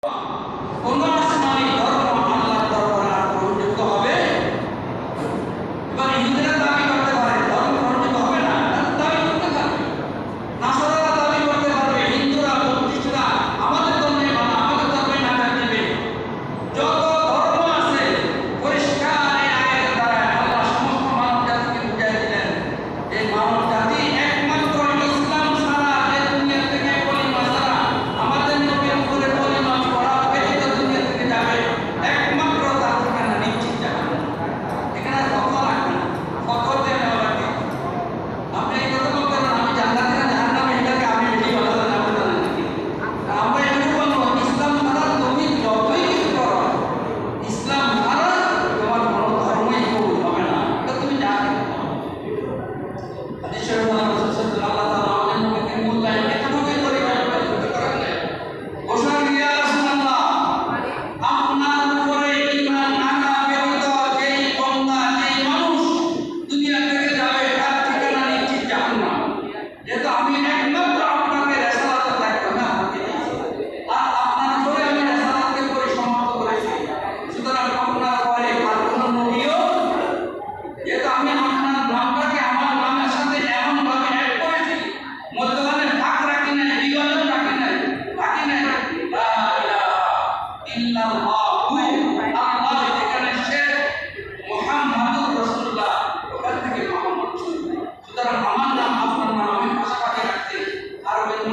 こんばんは。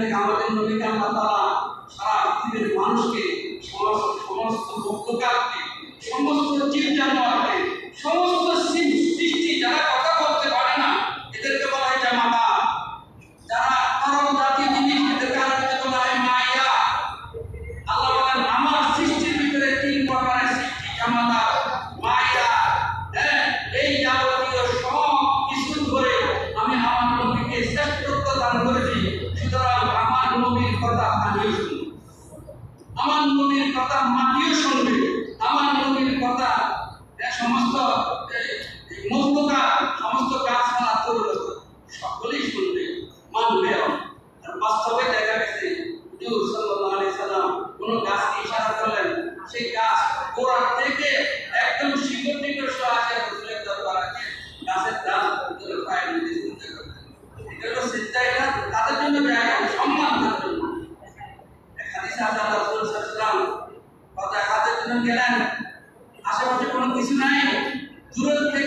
থেকে আমাদের নবীকে আল্লাহ তারা সারা পৃথিবীর মানুষকে সমস্ত সমস্ত মুক্ত সমস্ত চিন্তা জানোয়ার আমার নবীর কথা মাটিও শুনবে। আমার নবীর কথা সমস্ত মস্তকা সমস্ত গাছপালা তরুণ সকলেই শুনবে, মানবে। আর বাস্তবে দেখা গেছে কোন গাছকে ইশারা করলেন? সেই গাছ গোড়া থেকে একদম শিকড় আছে তাদের জন্য সম্মান তাদের জন্য। জেলার আশেপাশে কোনো কিছু নাই। দূরত্বে